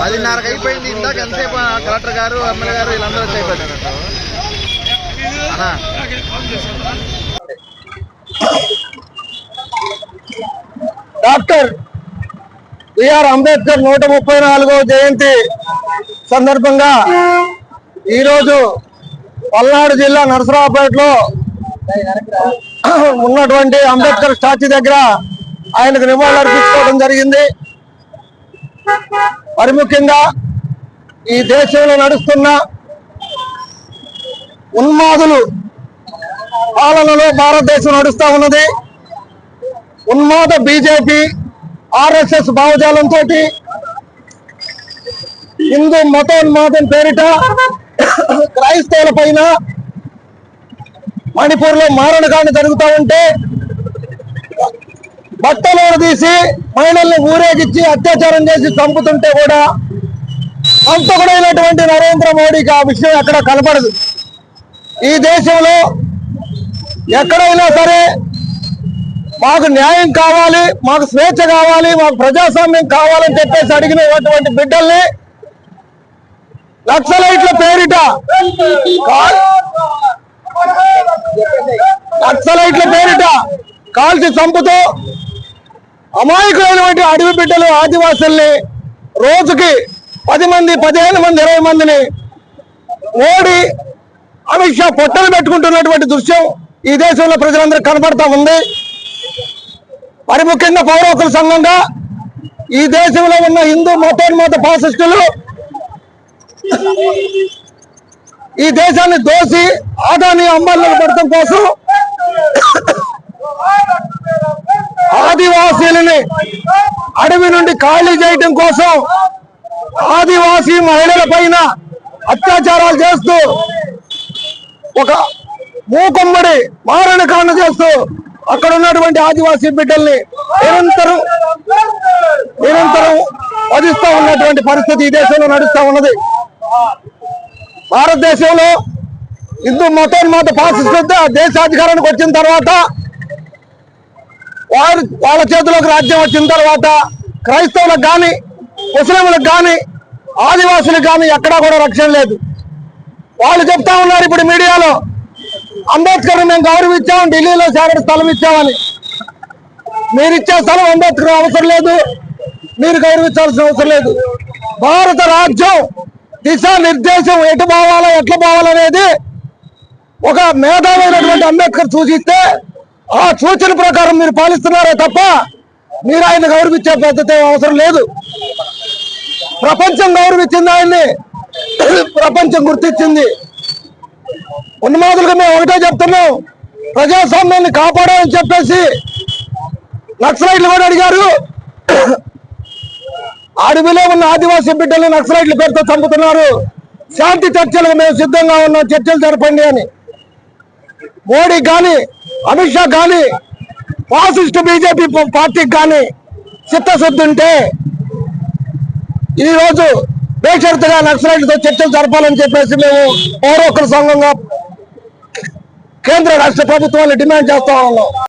పదిన్నరకు అయిపోయింది ఇందాక ఎంతసేపు కలెక్టర్ గారు ఎమ్మెల్యే గారు వీళ్ళందరూ వచ్చి డాక్టర్ బిఆర్ అంబేద్కర్ నూట ముప్పై నాలుగో జయంతి సందర్భంగా ఈరోజు పల్నాడు జిల్లా నరసరావుపేటలో ఉన్నటువంటి అంబేద్కర్ స్టాచ్యూ దగ్గర ఆయనకు నివాళులు అర్పించుకోవడం జరిగింది. మరి ముఖ్యంగా ఈ దేశంలో నడుస్తున్న ఉన్మాదులు పాలనలో భారతదేశం నడుస్తూ ఉన్నది. ఉన్మాద బీజేపీ ఆర్ఎస్ఎస్ భావజాలంతో హిందూ మతోన్మాదం పేరిట క్రైస్తవుల పైన మణిపూర్లో మారణకాండ జరుగుతూ ఉంటే బట్టలు తీసి మహిళల్ని ఊరేగిచ్చి అత్యాచారం చేసి చంపుతుంటే కూడా సంతకుడైనటువంటి నరేంద్ర మోడీకి ఆ విషయం ఎక్కడ కనపడదు. ఈ దేశంలో ఎక్కడైనా సరే మాకు న్యాయం కావాలి మాకు స్వేచ్ఛ కావాలి మాకు ప్రజాస్వామ్యం కావాలని చెప్పేసి అడిగినటువంటి బిడ్డల్ని నక్సలైట్ల పేరిట నక్సలైట్ల పేరిట కాల్చి చంపుతూ అమాయకులైనటువంటి అడవి బిడ్డలు ఆదివాసుల్ని రోజుకి పది మంది పదిహేను మంది ఇరవై మందిని మోడీ అమిత్ షా పొట్టలు పెట్టుకుంటున్నటువంటి దృశ్యం ఈ దేశంలో ప్రజలందరూ కనబడతా ఉంది. మరి ముఖ్యంగా పౌర సంఘంగా ఈ దేశంలో ఉన్న హిందూ మతోన్మత ఫాసిస్టులు ఈ దేశాన్ని దోసి ఆదాని అంబాలను పడటం కోసం చేసి అడవి నుండి ఖాళీ చేయటం కోసం ఆదివాసీ మహిళల పైన అత్యాచారాలు చేస్తూ ఒక మూకుమ్మడి మారణకాండ చేస్తూ అక్కడ ఉన్నటువంటి ఆదివాసీ బిడ్డల్ని నిరంతరం నిరంతరం వధిస్తూ ఉన్నటువంటి పరిస్థితి ఈ దేశంలో నడుస్తూ ఉన్నది. భారతదేశంలో హిందూ మతోన్మత ఫాసిస్ట్ ఆ దేశాధికారానికి వచ్చిన తర్వాత వారి వాళ్ళ చేతిలోకి రాజ్యం వచ్చిన తర్వాత క్రైస్తవులకు కానీ ముస్లింలకు కానీ ఆదివాసులకు కానీ ఎక్కడా కూడా రక్షణ లేదు. వాళ్ళు చెప్తా ఉన్నారు ఇప్పుడు మీడియాలో అంబేద్కర్ మేము గౌరవించాం ఢిల్లీలో చేరడం స్థలం ఇచ్చామని. మీరు ఇచ్చే స్థలం అంబేద్కర్ అవసరం లేదు మీరు గౌరవించాల్సిన అవసరం లేదు. భారత రాజ్యం దిశా నిర్దేశం ఎటు పోవాలో ఎట్లా పోవాలనేది ఒక మేధావైనటువంటి అంబేద్కర్ సూచిస్తే ఆ సూచన ప్రకారం మీరు పాలిస్తున్నారే తప్ప మీరు ఆయన గౌరవించే పద్ధతి అవసరం లేదు. ప్రపంచం గౌరవించింది ఆయన్ని. ప్రపంచం గుర్తించింది. ఉన్మాదులుగా మేము ఒకటే చెప్తున్నాం. ప్రజాస్వామ్యాన్ని కాపాడాలని చెప్పేసి నక్సలైట్లు కూడా అడిగారు. అడవిలో ఉన్న ఆదివాసీ బిడ్డల్ని నక్సలైట్ల పేరుతో చంపుతున్నారు. శాంతి చర్చలకు మేము సిద్ధంగా ఉన్నాం. చర్చలు జరపండి అని. మోడీ కానీ అమిత్ షా కానీ ఫాసిస్ట్ బీజేపీ పార్టీకి కానీ చిత్తశుద్ధి ఉంటే ఈ రోజు బేషరతుగా నక్సలైట్లతో చర్చలు జరపాలని చెప్పేసి మేము పౌర సంఘంగా కేంద్ర రాష్ట్ర ప్రభుత్వాలు డిమాండ్ చేస్తా ఉన్నాం.